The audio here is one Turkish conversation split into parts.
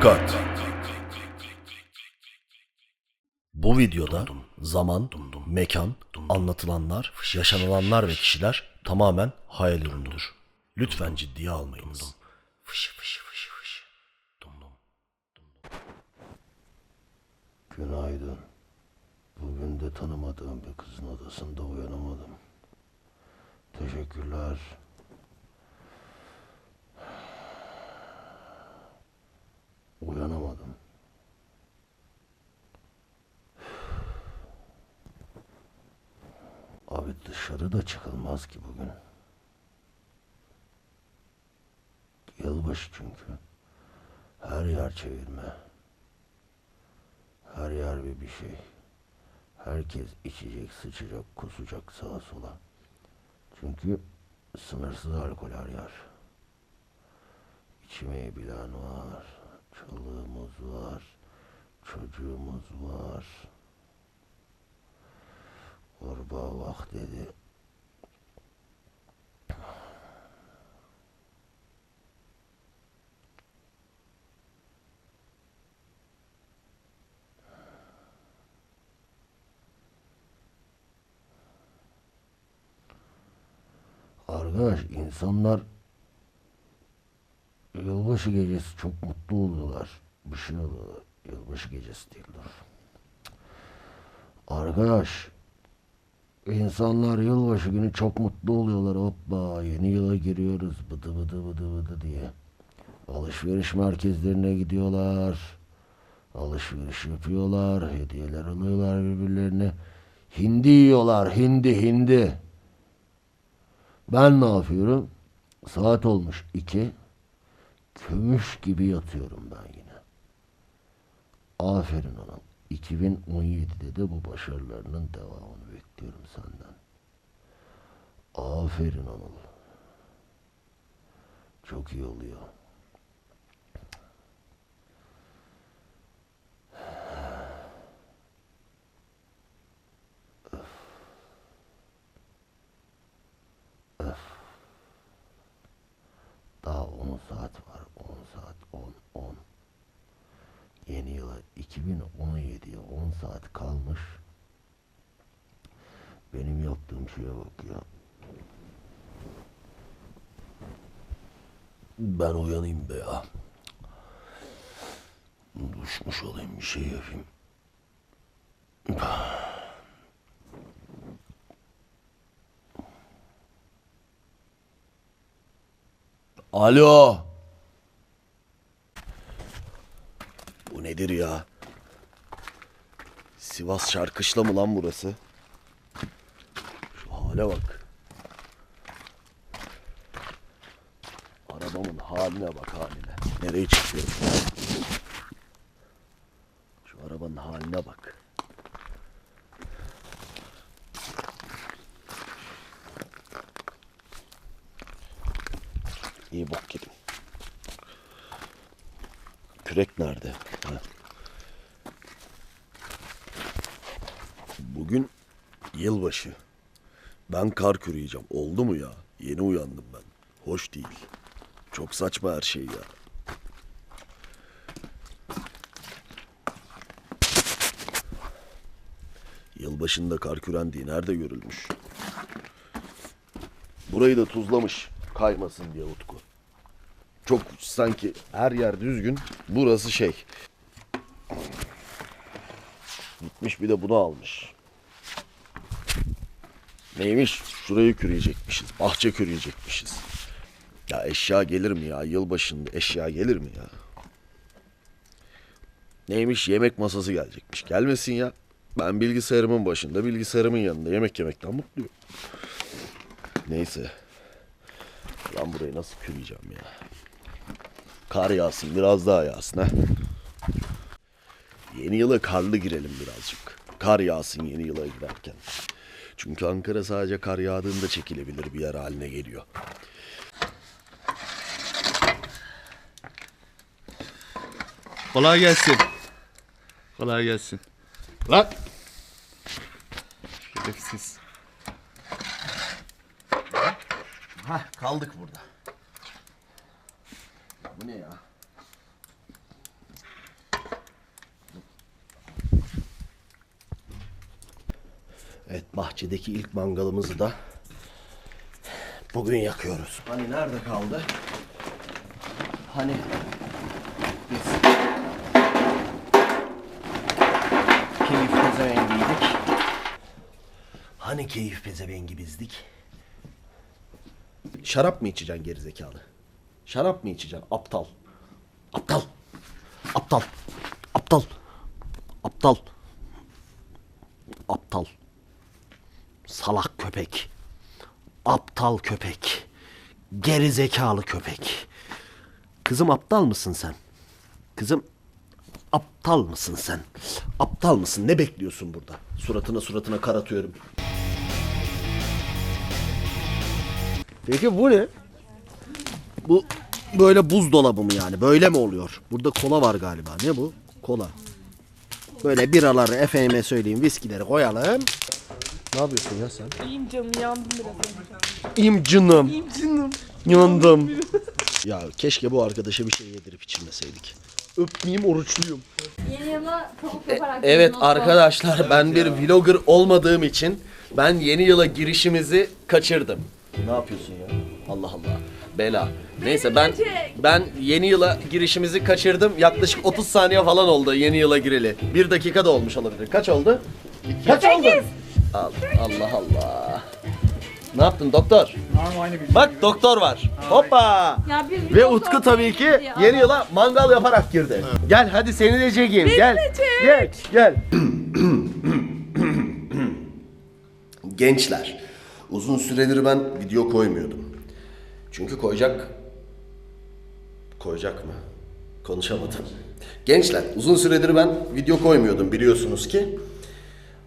Dikkat! Bu videoda zaman, mekan, anlatılanlar, yaşanılanlar ve kişiler tamamen hayal ürünüdür. Lütfen ciddiye almayınız. Günaydın. Bugün de tanımadığım bir kızın odasında uyanamadım. Teşekkürler. Uyanamadım. Abi dışarı da çıkılmaz ki bugün. Yılbaşı çünkü. Her yer çevirme. Her yer bir bir şey. Herkes içecek, sıçacak, kusacak sağa sola. Çünkü sınırsız alkol her yer. İçmeyi bilen var. Çoluğumuz var. Çocuğumuz var. Orba vah dedi. Arkadaş insanlar yılbaşı gecesi çok mutlu oluyorlar. Bir şey oluyorlar. Yılbaşı gecesi değil dur. Arkadaş insanlar yılbaşı günü çok mutlu oluyorlar. Hoppa yeni yıla giriyoruz bıdı bıdı bıdı bıdı diye. Alışveriş merkezlerine gidiyorlar. Alışveriş yapıyorlar. Hediyeler alıyorlar birbirlerine. Hindi yiyorlar. Hindi hindi. Ben ne yapıyorum? Saat olmuş iki. Kömüş gibi yatıyorum ben yine. Aferin ona. 2017'de de bu başarılarının devamını bekliyorum senden. Aferin Anıl. Çok iyi oluyor. Daha 10 saat var. 10 saat. 10, 10. Yeni yıla 2017'ye 10 saat kalmış. Benim yaptığım şeye bak ya. Ben uyanayım be ya. Duşmuş olayım bir şey yapayım. Alo. Bu nedir ya? Sivas Şarkışla mı lan burası? Şu hale bak. Arabamın haline bak haline. Nereye çıkıyorum? Şu arabanın haline bak. İyi bok yedim. Kürek nerede? Ha. Bugün yılbaşı. Ben kar kürüyeceğim. Oldu mu ya? Yeni uyandım ben. Hoş değil. Çok saçma her şey ya. Yılbaşında kar kürendiği nerede görülmüş? Burayı da tuzlamış kaymasın diye Utku. Çok sanki her yer düzgün. Burası şey. Gitmiş bir de bunu almış. Neymiş? Şurayı küreyecekmişiz. Bahçe küreyecekmişiz. Ya eşya gelir mi ya? Yılbaşında eşya gelir mi ya? Neymiş? Yemek masası gelecekmiş. Gelmesin ya. Ben bilgisayarımın başında, bilgisayarımın yanında yemek yemekten mutluyum. Neyse. Lan burayı nasıl küreyeceğim ya? Kar yağsın, biraz daha yağsın ha. Yeni yıla karlı girelim birazcık. Kar yağsın yeni yıla girerken. Çünkü Ankara sadece kar yağdığında çekilebilir bir yer haline geliyor. Kolay gelsin. Kolay gelsin. Lan. Şerefsiz. Hah kaldık burada. Bu ne ya? Evet bahçedeki ilk mangalımızı da bugün yakıyoruz. Hani nerede kaldı? Hani biz keyif pezevengiydik. Hani keyif pezevengimizdik. Şarap mı içeceksin gerizekalı? Şarap mı içeceksin aptal? Aptal. Aptal. Aptal. Aptal. Aptal. Salak köpek. Aptal köpek. Geri zekalı köpek. Kızım aptal mısın sen? Kızım aptal mısın sen? Aptal mısın? Ne bekliyorsun burada? Suratına suratına karatıyorum. Peki bu ne? Bu böyle buzdolabı mı yani? Böyle mi oluyor? Burada kola var galiba. Ne bu? Kola. Böyle biraları efendime söyleyeyim viskileri koyalım. Ne yapıyorsun ya sen? İyiyim canım yandım biraz. İyiyim canım. İyiyim canım. Yandım. ya keşke bu arkadaşa bir şey yedirip içirmeseydik. Öpmeyeyim oruçluyum. Yeni yıla tavuk yaparak Evet girdin, o arkadaşlar ben bir vlogger olmadığım için ben yeni yıla girişimizi kaçırdım. Ne yapıyorsun ya? Allah Allah. Bela. Neyse ben ben yeni yıla girişimizi kaçırdım. Yaklaşık 30 saniye falan oldu yeni yıla gireli. Bir dakika da olmuş olabilir. Kaç oldu? Kaç oldu? Al- Allah Allah. Ne yaptın doktor? Bak doktor var. Hoppa. Ya bir Ve Utku tabii ki yeni yıla mangal yaparak girdi. Gel hadi seni de çekeyim. gel. Gel. Gel. Gençler. Uzun süredir ben video koymuyordum. Çünkü koyacak koyacak mı? Konuşamadım. Gençler, uzun süredir ben video koymuyordum biliyorsunuz ki.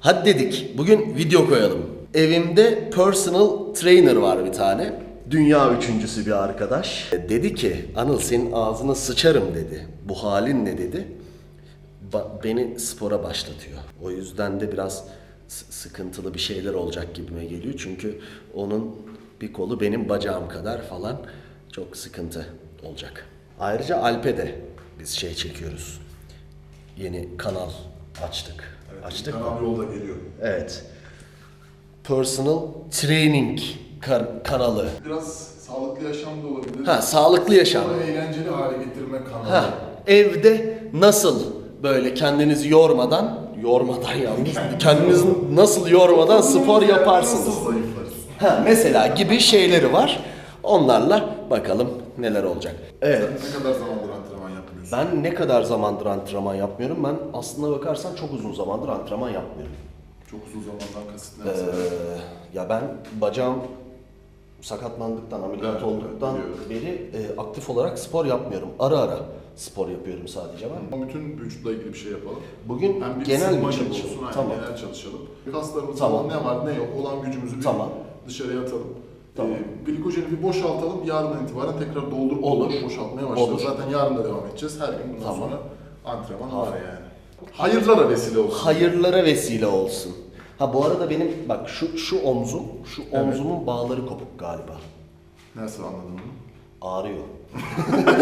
Hadi dedik, bugün video koyalım. Evimde personal trainer var bir tane. Dünya üçüncüsü bir arkadaş. E, Dedi ki, Anıl senin ağzına sıçarım dedi. Bu halin ne dedi. Ba- beni spora başlatıyor. O yüzden de biraz sıkıntılı bir şeyler olacak gibime geliyor. Çünkü onun bir kolu benim bacağım kadar falan çok sıkıntı olacak. Ayrıca Alp'e de biz şey çekiyoruz. Yeni kanal açtık. açtık mı? Kanal yolda geliyor. Evet. Personal Training kan- kanalı. Biraz sağlıklı yaşam da olabilir. Ha, sağlıklı yaşam. Sonra eğlenceli hale getirme kanalı. Ha, evde nasıl böyle kendinizi yormadan, yormadan yalnız, kendinizi nasıl yormadan spor yaparsınız? Ha, mesela gibi şeyleri var. Onlarla bakalım neler olacak. Evet. Ne kadar zamandır antrenman yapmıyorsun? Ben ne kadar zamandır antrenman yapmıyorum? Ben aslına bakarsan çok uzun zamandır antrenman yapmıyorum. Çok uzun zamandan kasıt ne Ee, ya ben bacağım sakatlandıktan, ameliyat Evet, olduktan biliyorum. beri e, aktif olarak spor yapmıyorum. Ara ara spor yapıyorum sadece ben. Bütün vücutla ilgili bir şey yapalım. Bugün Hem bir genel bir gibi çalışalım. olsun, Tamam. genel çalışalım. Kaslarımızda Tamam. ne var ne yok olan gücümüzü bir Tamam. Dışarıya atalım. Tamam. Ee, glikojeni bir boşaltalım. Yarından itibaren tekrar doldurup Olur. boşaltmaya başlarız. Olur. Zaten yarın da devam edeceğiz. Her gün bundan Tamam. sonra antrenman var yani. Hayırlara vesile olsun. Hayırlara vesile olsun. Ha bu arada benim bak şu şu omzum, şu omzumun bağları kopuk galiba. Nasıl anladın bunu? Ağrıyor.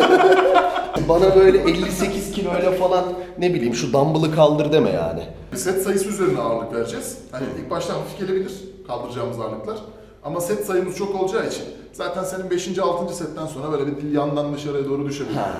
Bana böyle 58 kiloyla falan ne bileyim şu dumbbell'ı kaldır deme yani. Set sayısı üzerine ağırlık vereceğiz. Hani ilk başta hafif gelebilir kaldıracağımız ağırlıklar. Ama set sayımız çok olacağı için zaten senin 5. 6. setten sonra böyle bir dil yandan dışarıya doğru düşebilir. Ha.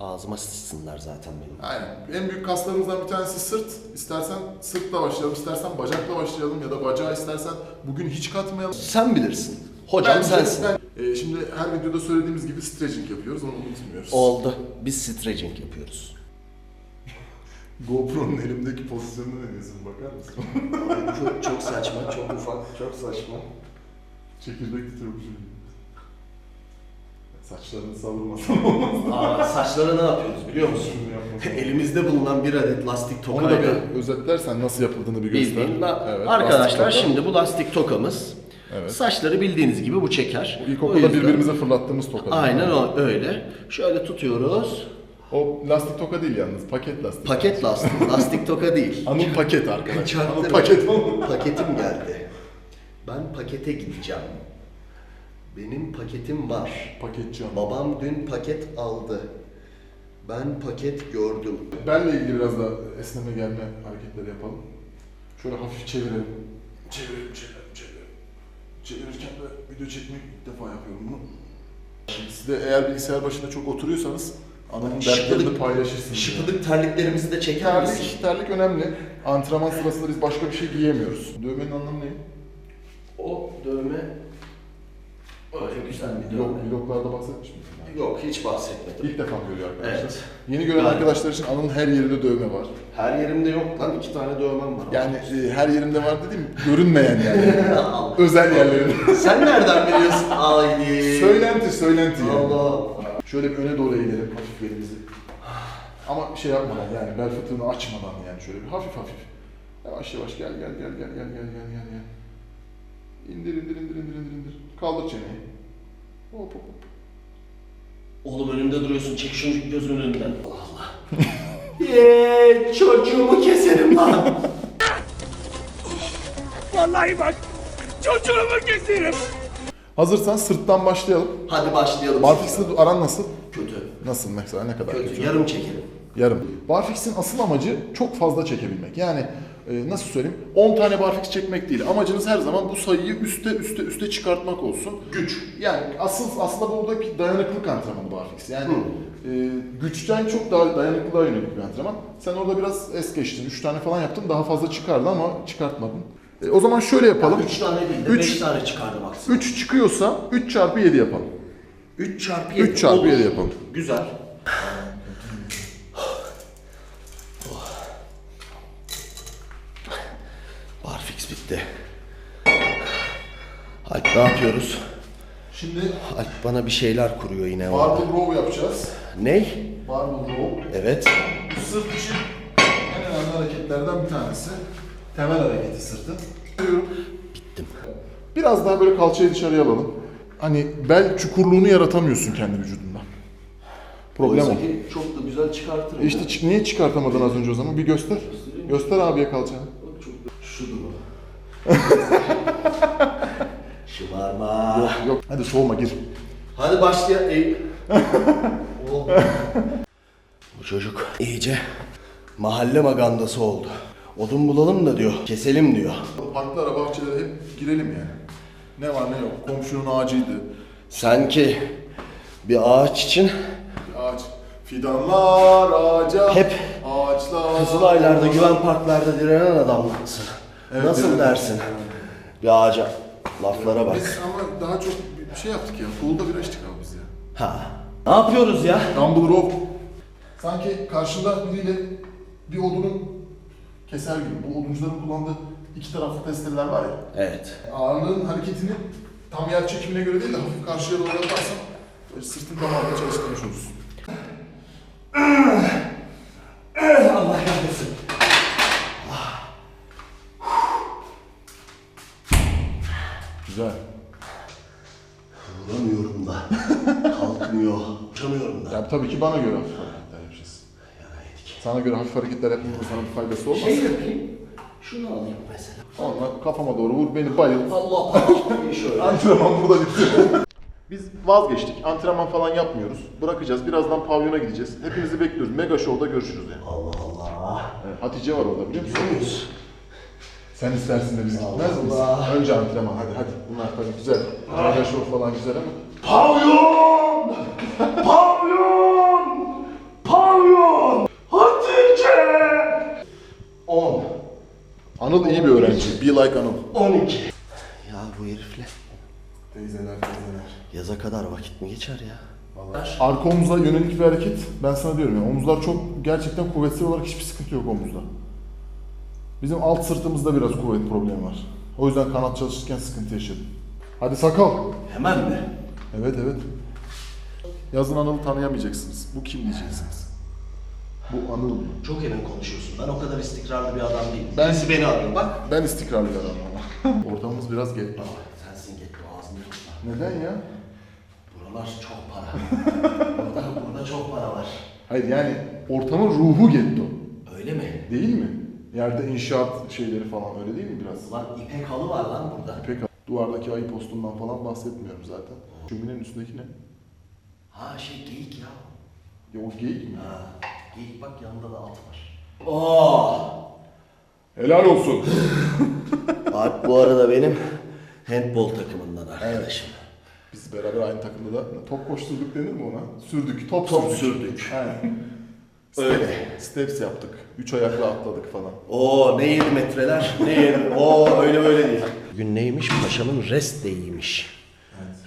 Ağzıma sıçsınlar zaten benim. Aynen. En büyük kaslarımızdan bir tanesi sırt. İstersen sırtla başlayalım, istersen bacakla başlayalım ya da bacağı istersen bugün hiç katmayalım. Sen bilirsin. Hocam Bence sensin. ben- e, şimdi her videoda söylediğimiz gibi stretching yapıyoruz, onu unutmuyoruz. Oldu. Biz stretching yapıyoruz. GoPro'nun elimdeki pozisyonuna ne diyorsun bakar mısın? çok, çok saçma, çok ufak, çok saçma. Çekirdek tutuyormuş gibi. Saçlarını savurmasam olmaz. Aa, saçlara ne yapıyoruz biliyor musun? Elimizde bulunan bir adet lastik Onu da tokayla bir özetlersen nasıl yapıldığını bir göster. bildiğin la- Evet, arkadaşlar lastik toka. şimdi bu lastik tokamız Evet. saçları bildiğiniz gibi bu çeker. O İlkokulda yüzden- birbirimize fırlattığımız toka. Aynen o öyle. Şöyle tutuyoruz. O lastik toka değil yalnız, paket lastik. Paket lastik, lastik toka değil. Anıl paket arkadaşlar. Anıl paket. Paketim geldi. Ben pakete gideceğim. Benim paketim var. Paketçi. Babam dün paket aldı. Ben paket gördüm. Benle ilgili biraz da esneme gelme hareketleri yapalım. Şöyle hafif çevirelim. Çevirelim, çevirelim, çevirelim. Çevirirken de video çekmek ilk defa yapıyorum bunu. Siz de eğer bilgisayar başında çok oturuyorsanız ananın dertlerini Şıpıdık- paylaşırsınız. Şıpıdık terliklerimizi de çeker misin? Terlik, terlik önemli. Antrenman sırasında biz başka bir şey giyemiyoruz. Dövmenin anlamı ne? O dövme öyle güzel bir dövme. vloglarda bahsetmiş miydim? Yok hiç bahsetmedim. İlk defa görüyor arkadaşlar. Evet. Yeni gören Galiba. arkadaşlar için anın her yerinde dövme var. Her yerimde yok lan iki tane dövmem var. Yani e, her yerimde var dediğim görünmeyen yani. Özel yerlerinde. Sen nereden biliyorsun? Ay. söylenti, söylenti yani. Allah. Şöyle bir öne doğru eğilelim hafif belimizi. Ama şey yapmadan yani bel fıtığını açmadan yani şöyle bir hafif hafif. Yavaş yavaş gel gel gel gel gel gel gel gel gel. İndir indir indir indir indir indir. Kaldır çeneyi. Hop hop hop. Oğlum önümde duruyorsun. Çek şunu gözümün önünden. Allah Allah. Yeee çocuğumu keserim lan. Hazırsan sırttan başlayalım. Hadi başlayalım. Barfix'le aran nasıl? Kötü. Nasıl mesela ne kadar Kötü. Yarım çekelim. Yarım. Barfix'in asıl amacı çok fazla çekebilmek. Yani nasıl söyleyeyim? 10 tane barfix çekmek değil. Amacınız her zaman bu sayıyı üste üste üste çıkartmak olsun. Güç. Yani asıl aslında buradaki dayanıklılık antrenmanı barfix. Yani e, güçten çok daha dayanıklılığa yönelik bir antrenman. Sen orada biraz es geçtin. 3 tane falan yaptın. Daha fazla çıkardı ama çıkartmadın. E, o zaman şöyle yapalım. 3 tane değil de Üç. 5 tane çıkardı maksimum. 3 çıkıyorsa 3 çarpı 7 yapalım. 3 çarpı 7. Üç çarpı yedi yapalım. Güzel. Barfix bitti. Alp ne yapıyoruz? Şimdi Alp bana bir şeyler kuruyor yine orada. barbell row yapacağız. Ney? Barbell row. Evet. Bu sırt için en önemli hareketlerden bir tanesi. Temel hareketi sırtın. Bittim. Biraz daha böyle kalçayı dışarıya alalım. Hani bel çukurluğunu yaratamıyorsun kendi vücudunda. Problem o. Oysa ki çok da güzel çıkartırım. İşte çı- niye çıkartamadın az önce o zaman? Bir göster. Göster abiye kalçanı. Şudur o. Şımarma. Yok. Hadi soğuma gir. Hadi başlayalım. Bu çocuk iyice mahalle magandası oldu. Odun bulalım da diyor, keselim diyor. Parklara, bahçelere hep girelim yani. Ne var ne yok. Komşunun ağacıydı. Sanki bir ağaç için Bir ağaç. Fidanlar ağaca. Hep ağaçlar. Kızılaylarda, güven parklarda direnen adam mısın? Evet, Nasıl evet. dersin? Bir ağaca laflara bak. Biz ama daha çok bir şey yaptık ya. Pool'da bira içtik abi biz ya. Ha. Ne yapıyoruz ya? Dumble rope. Sanki karşında biriyle bir odunu keser gibi. Bu oduncuların kullandığı iki taraflı testereler var ya. Evet. Ağırlığın hareketini tam yer çekimine göre değil de hafif karşıya doğru yaparsan böyle sırtın tamamını çalıştırmış olursun. Allah kahretsin. Güzel. Vuramıyorum da. Kalkmıyor. Uçamıyorum da. Ya tabii ki bana göre hafif hareketler yapacağız. Sana göre hafif hareketler yapmamın sana bir faydası olmaz. Şey yapayım. Şunu alayım mesela. Onunla kafama doğru vur beni bayıl. Allah Allah. şöyle. Antrenman burada bitti. Biz vazgeçtik. Antrenman falan yapmıyoruz. Bırakacağız. Birazdan pavyona gideceğiz. Hepinizi bekliyoruz. Mega Show'da görüşürüz yani. Allah Allah. Evet, Hatice var orada biliyor musun? Sen istersin de biz gitmez miyiz? Önce antrenman hadi hadi. Bunlar tabii güzel. Mega Show falan güzel ama. Pavyon! Pavyon! Anıl iyi bir öğrenci. Be like Anıl. 12. Ya bu herifle Teyzeler teyzeler. yaza kadar vakit mi geçer ya? Arka omuza yönelik bir hareket. Ben sana diyorum ya omuzlar çok gerçekten kuvvetsiz olarak hiçbir sıkıntı yok omuzda. Bizim alt sırtımızda biraz kuvvet problemi var. O yüzden kanat çalışırken sıkıntı yaşadım. Hadi sakal. Hemen mi? Evet evet. Yazın Anıl'ı tanıyamayacaksınız. Bu kim diyeceksiniz. Bu Anıl. Çok emin konuşuyorsun. Ben o kadar istikrarlı bir adam değilim. Ben- Birisi beni arıyor bak. Ben istikrarlı bir adamım ama. Ortamımız biraz geç. Aa, sensin git ağzını tutma. Neden ya? Buralar çok para. burada, burada çok para var. Hayır yani ortamın ruhu getto. Öyle mi? Değil mi? Yerde inşaat şeyleri falan öyle değil mi biraz? Ulan ipek halı var lan burada. Pek duvardaki ayı postundan falan bahsetmiyorum zaten. Şöminenin üstündeki ne? Ha şey geyik ya. Ya o geyik mi? Ha, geyik bak yanında da at var. Oh! Helal olsun. Alp bu arada benim handball takımından arkadaşım. Biz beraber aynı takımda da top koşturduk denir mi ona? Sürdük, top, Top sürdük. sürdük. Aynen. Öyle. Steps yaptık. Üç ayakla atladık falan. Oo ne 7 metreler ne 7. Oo öyle böyle değil. Bugün neymiş? Paşamın rest day'iymiş.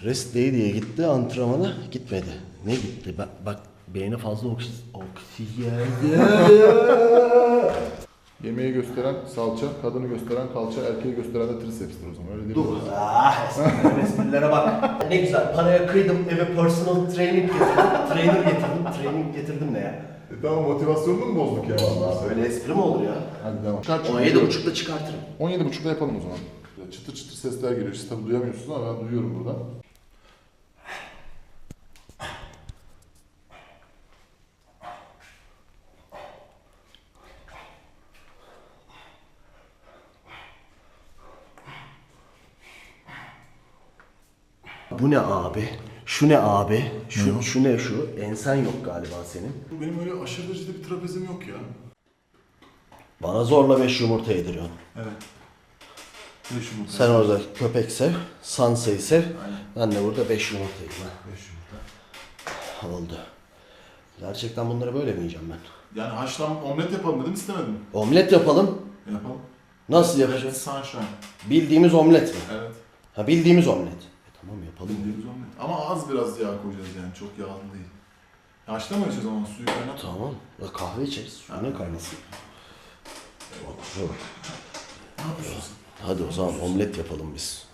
Rest day diye gitti antrenmana gitmedi. Ne gitti? Bak, bak beyne fazla oksijen. Oksijen. Yemeği gösteren salça, kadını gösteren kalça, erkeği gösteren de trisepstir o zaman. Öyle değil mi? Dur. Ah espriler, esprilere bak. Ne güzel paraya kıydım eve personal training getirdim. Trainer getirdim. Training getirdim ne ya? E tamam motivasyonunu mu bozduk yani? Vallahi böyle espri mi olur ya? Hadi devam. Kaç? 17.30'da çıkartırım. 17.30'da yapalım o zaman. Ya Çıtır çıtır sesler geliyor. Siz tabii duyamıyorsunuz ama ben duyuyorum buradan. Bu ne abi? Şu ne abi? Şu, şu ne şu? Ensen yok galiba senin. Benim öyle aşırı derecede bir trapezim yok ya. Bana zorla 5 yumurta yediriyorsun. Evet. Beş yumurta. Sen orada köpek sev, Sansa'yı sev. Ben de burada 5 yumurta yiyeyim. ha. Beş yumurta. Oldu. Gerçekten bunları böyle mi yiyeceğim ben? Yani haşlan omlet yapalım dedim istemedim. Omlet yapalım. Yapalım. Nasıl yapacağız? Sunshine. Bildiğimiz omlet mi? Evet. Ha bildiğimiz omlet. Tamam yapalım. Omlet. Ama az biraz yağ koyacağız yani. Çok yağlı değil. Haşlamayacağız o zaman suyu kaynat. Tamam. Ya kahve içeriz. Suyuna kaynasın. Dur. Ne yapıyorsun? Hadi o zaman omlet yapalım biz.